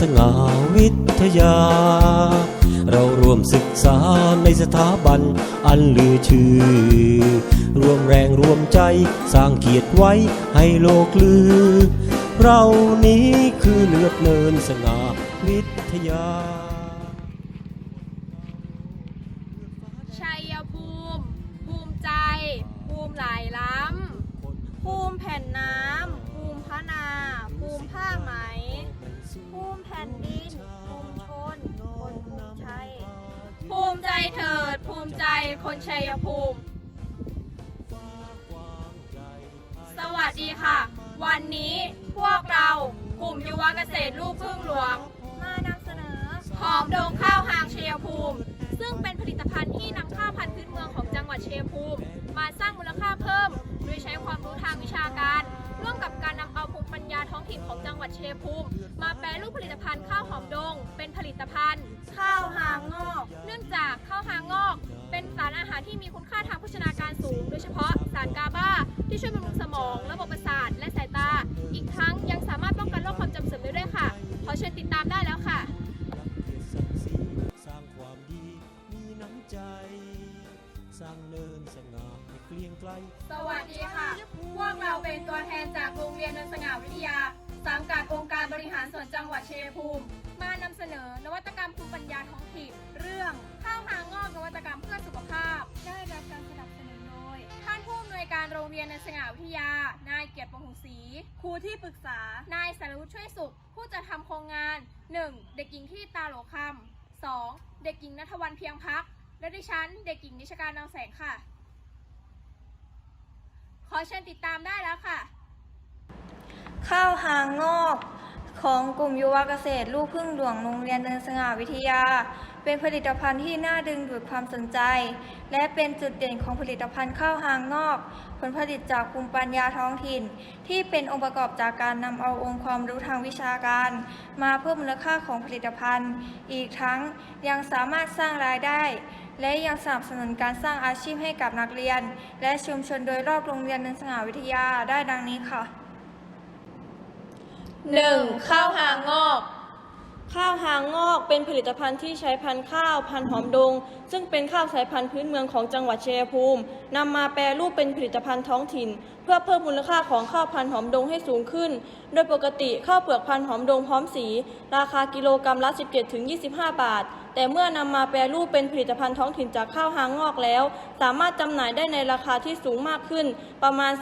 สง่าวิทยา เราร่วมศึกษาในสถาบันอันลือชื่อรวมแรงรวมใจสร้างเกียรติไว้ให้โลกลือ เรานี้คือเลือดเนินสง่าวิทยา ชัยภูมิ ภูมิใจ ภูมิหลายล้ำ ภูมิแผ่นน้ำ ภูมิพระนา ภูมิผ้าไหม ภูมิแผ่นดินภูมิชนคนภูมิชัยภูมิใจเถิด ภูมิใจคนชัยภูมิ สวัสดีค่ะ วันนี้พวกเรากลุ่มยุวเกษตรลูกพึ่งหลวง มานำเสนอหอมดงข้าวหางชัยภูมิ ซึ่งเป็นผลิตภัณฑ์ที่นำข้าวพันธุ์พื้นเมืองของจังหวัดชัยภูมิ มาสร้างมูลค่าเพิ่ม โดยใช้ความรู้ทางวิชาการ ร่วมกับการนำเอาภูมิปัญญาท้องถิ่นของจังหวัด ชัยภูมิ มาแปรรูปผลิตภัณฑ์ข้าวหอมดง เป็นผลิตภัณฑ์ ข้าวหางงอก เนื่องจากข้าวหางงอก เป็นสารอาหารที่มีคุณค่าทางโภชนาการสูง โดยเฉพาะสารกาบาที่ช่วยบำรุงสมอง ระบบประสาทและสายตา อีกทั้งยังารบริหารส่วนจังหวัดชัยภูมิ มานำเสนอนวัตกรรมภูมิปัญญาท้องถิ่นเรื่องข้าวหางอกนวัตกรรมเพื่อสุขภาพ ได้รับการสนับสนุนโดย ท่านผู้อำนวยการโรงเรียนเนินสง่าวิทยา นายเกียรติปงหงศรีครูที่ปรึกษา นายสารวุฒิช่วยสุข ผู้จัดทำโครงงาน 1. เด็กหญิงที่ตาโหลคำ 2. เด็กหญิงนัทวันเพียงพัก และดิฉันเด็กหญิงนิชการนาวแสงค่ะ ขอเชิญติดตามได้แล้วค่ะ ข้าวหางงอก ของกลุ่มยุวเกษตร ลูกพึ่งหลวงโรงเรียนเนินสง่าวิทยา เป็นผลิตภัณฑ์ที่น่าดึงดูดความสนใจ และเป็นจุดเด่นของผลิตภัณฑ์ข้าวหางงอก ผลผลิตจากภูมิปัญญาท้องถิ่น ที่เป็นองค์ประกอบจากการนำเอาองค์ความรู้ทางวิชาการ มาเพิ่มมูลค่าของผลิตภัณฑ์ อีกทั้งยังสามารถสร้างรายได้ และยังสนับสนุนการสร้างอาชีพให้กับนักเรียน และชุมชนโดยรอบโรงเรียนเนินสง่าวิทยาได้ดังนี้ค่ะ 1. ข้าวหางอก ข้าวหางงอกเป็นผลิตภัณฑ์ที่ใช้พันธุ์ข้าวพันธุ์หอมดง ซึ่งเป็นข้าวสายพันธุ์พื้นเมืองของจังหวัดชัยภูมินำมาแปรรูปเป็นผลิตภัณฑ์ท้องถิ่น เพื่อเพิ่มมูลค่าของข้าวพันธุ์หอมดงให้สูงขึ้น โดยปกติข้าวเปลือกพันธุ์หอมดงพร้อมสี ราคากิโลกรัมละ 17-25 บาท แต่เมื่อนำมาแปรรูปเป็นผลิตภัณฑ์ท้องถิ่นจากข้าวหางงอกแล้ว สามารถจำหน่ายได้ในราคาที่สูงมากขึ้น ประมาณ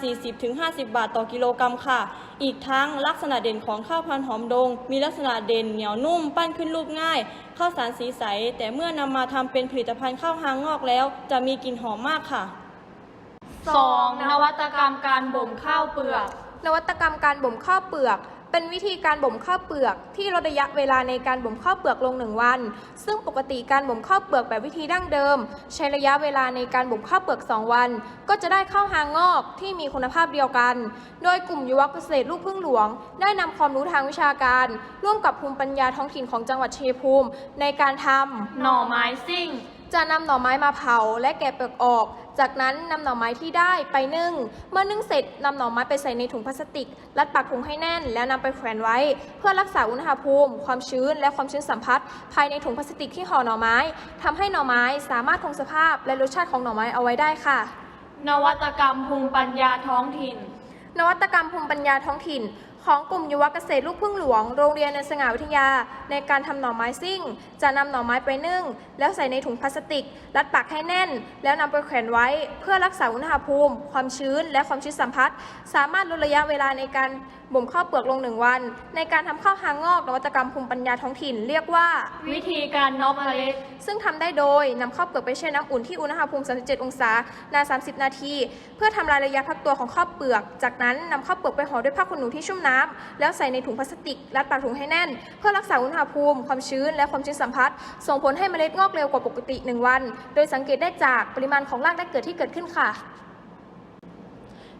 40-50 บาทต่อกิโลกรัมค่ะ อีกทั้งลักษณะเด่นของข้าวพันธุ์หอมดง มีลักษณะเด่นเหนียวนุ่ม ปั้นขึ้นรูปง่าย ข้าวสารสีใส แต่เมื่อนำมาทำเป็นผลิตภัณฑ์ข้าวหางงอกแล้ว จะมีกลิ่นหอมมากค่ะ 2. นวัตกรรมการบ่มข้าวเปลือก นวัตกรรมการบ่มข้าวเปลือก เป็นวิธีการบ่มข้าวเปลือกที่ลดระยะเวลาในการบ่มข้าวเปลือกลงหนึ่งวัน ซึ่งปกติการบ่มข้าวเปลือกแบบวิธีดั้งเดิม ใช้ระยะเวลาในการบ่มข้าวเปลือก 2 วัน ก็จะได้ข้าวหางงอกที่มีคุณภาพเดียวกัน โดยกลุ่มยุวเกษตรลูกพึ่งหลวง ได้นำความรู้ทางวิชาการ ร่วมกับภูมิปัญญาท้องถิ่นของจังหวัดเชัยงภูมิ ในการทำหน่อไม้ซิ่ง จะนำหน่อไม้มาเผาและแกะเปลือกออก จากนั้นนำหน่อไม้ที่ได้ไปนึ่ง เมื่อนึ่งเสร็จนำหน่อไม้ไปใส่ในถุงพลาสติก รัดปากถุงให้แน่น แล้วนำไปแขวนไว้ เพื่อรักษาอุณหภูมิ ความชื้นและความชื้นสัมผัสภายในถุงพลาสติกที่ห่อหน่อไม้ทำให้หน่อไม้สามารถคงสภาพและรสชาติของหน่อไม้เอาไว้ได้ค่ะ นวัตกรรมภูมิปัญญาท้องถิ่น นวัตกรรมภูมิปัญญาท้องถิ่น ของกลุ่มยุวเกษตรลูกพึ่งหลวง โรงเรียนในสง่าวิทยา ในการทำหน่อไม้ซิ่ง จะนำหน่อไม้ไปนึ่ง แล้วใส่ในถุงพลาสติก รัดปากให้แน่น แล้วนำไปแขวนไว้ เพื่อรักษาอุณหภูมิ ความชื้น และความชื้นสัมผัส สามารถลดระยะเวลาในการบ่มข้าวเปลือกลงหนึ่งวัน ในการทำข้าวหางงอกนวัตกรรมภูมิปัญญาท้องถิ่นเรียกว่า วิธีการน็อกเมล็ดซึ่งทำได้โดยนำข้าวเปลือกไปแช่น้ำอุ่นที่อุณหภูมิ 37 องศานาน 30 นาที เพื่อทำลายระยะพักตัวของข้าวเปลือก จากนั้นนำข้าวเปลือกไปห่อด้วยผ้าขนหนูที่ชุ่มน้ำแล้วใส่ในถุงพลาสติก รัดปากถุงให้แน่น เพื่อรักษาอุณหภูมิ ความชื้น และความชื้นสัมผัส ส่งผลให้เมล็ดงอกเร็วกว่าปกติ 1 วัน โดยสังเกตได้จากปริมาณของรากได้เกิดที่เกิดขึ้นค่ะ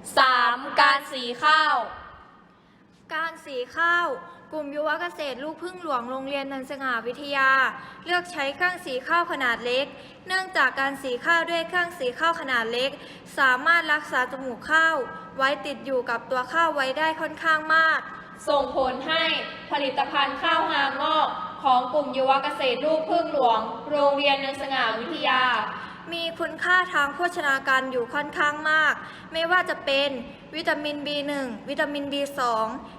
3. การสีข้าว การสีข้าว กลุ่มยุวเกษตรลูกพึ่งหลวงโรงเรียนนันสง่าวิทยา เลือกใช้เครื่องสีข้าวขนาดเล็ก เนื่องจากการสีข้าวด้วยเครื่องสีข้าวขนาดเล็ก สามารถรักษาจมูกข้าว ไว้ติดอยู่กับตัวข้าวไว้ได้ค่อนข้างมาก ส่งผลให้ผลิตภัณฑ์ข้าวหางงอกของกลุ่มยุวเกษตรลูกพึ่งหลวง โรงเรียนนินสง่าวิทยา มีคุณค่าทางโภชนาการอยู่ค่อนข้างมาก ไม่ว่าจะเป็นวิตามิน B1 วิตามิน B2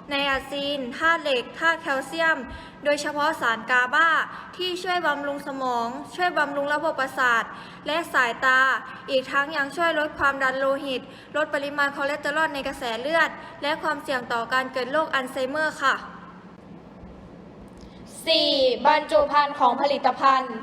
ไนอาซีนธาตุเหล็กธาตุแคลเซียม โดยเฉพาะสารกาบาที่ช่วยบำรุงสมอง ช่วยบำรุงระบบประสาท และสายตา อีกทั้งยังช่วยลดความดันโลหิต ลดปริมาณคอเลสเตอรอลในกระแสเลือด และความเสี่ยงต่อการเกิดโรคอัลไซเมอร์ค่ะ 4. บรรจุภัณฑ์ของผลิตภัณฑ์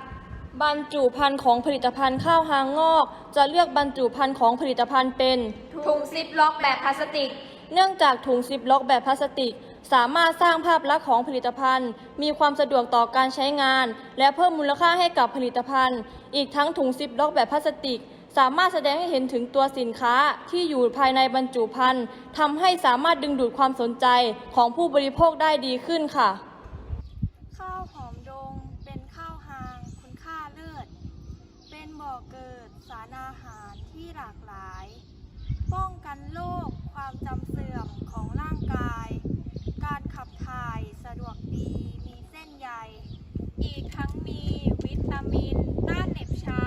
บรรจุภัณฑ์ของผลิตภัณฑ์ข้าวหางงอก จะเลือกบรรจุภัณฑ์ของผลิตภัณฑ์เป็น ถุงซิปล็อกแบบพลาสติก เนื่องจากถุงซิปล็อกแบบพลาสติก สามารถสร้างภาพลักษณ์ของผลิตภัณฑ์ มีความสะดวกต่อการใช้งาน และเพิ่มมูลค่าให้กับผลิตภัณฑ์ อีกทั้งถุงซิปล็อกแบบพลาสติก สามารถแสดงให้เห็นถึงตัวสินค้าที่อยู่ภายในบรรจุภัณฑ์ทำให้สามารถดึงดูดความสนใจของผู้บริโภคได้ดีขึ้นค่ะ ข้าวหอมดงเป็นข้าวหางคุณค่าเลิศ เป็นบ่อเกิดสารอาหารที่หลากหลาย ป้องกันโรคความจำเสื่อมของร่างกาย การขับถ่ายสะดวกดีมีเส้นใย อีกทั้งมีวิตามินต้านเหน็บชา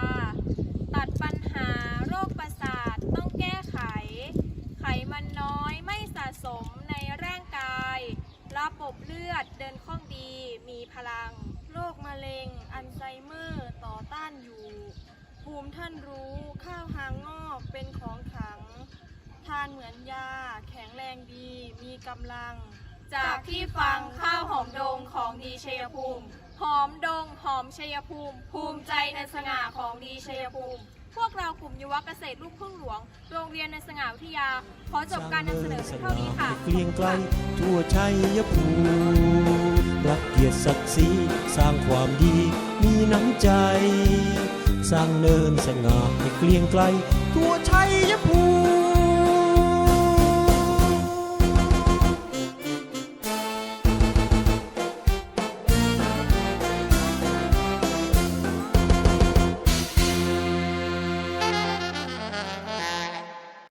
ตัดปัญหาโรคประสาทต้องแก้ไข ไขมันน้อยไม่สะสมในร่างกาย ระบบเลือดเดินคล่องดีมีพลัง โรคมะเร็ง อัลไซเมอร์ต่อต้านอยู่ ภู มท่านรู้ข้าวหางงอกเป็นของขลัง ทานเหมือนยา แข็งแรงดี มีกำลัง จากที่ฟังข้าวหอมดงของดีชัยภูมิ หอมดงหอมชัยภูมิ ภูมิใจในสง่าของดีชัยภูมิ พวกเรากลุ่มยุวเกษตรลูกพึ่งหลวง โรงเรียนในสง่าวิทยา ขอจบการนำเสนอเพียงเท่านี้ค่ะเกลียงไกลทั่วชัยภูมิรักเกียรติศักดิ์ศรีสร้างความดีมีน้ำใจ สร้างเนินสง่าให้เกลียงไกล ทั่วชัยภูมิ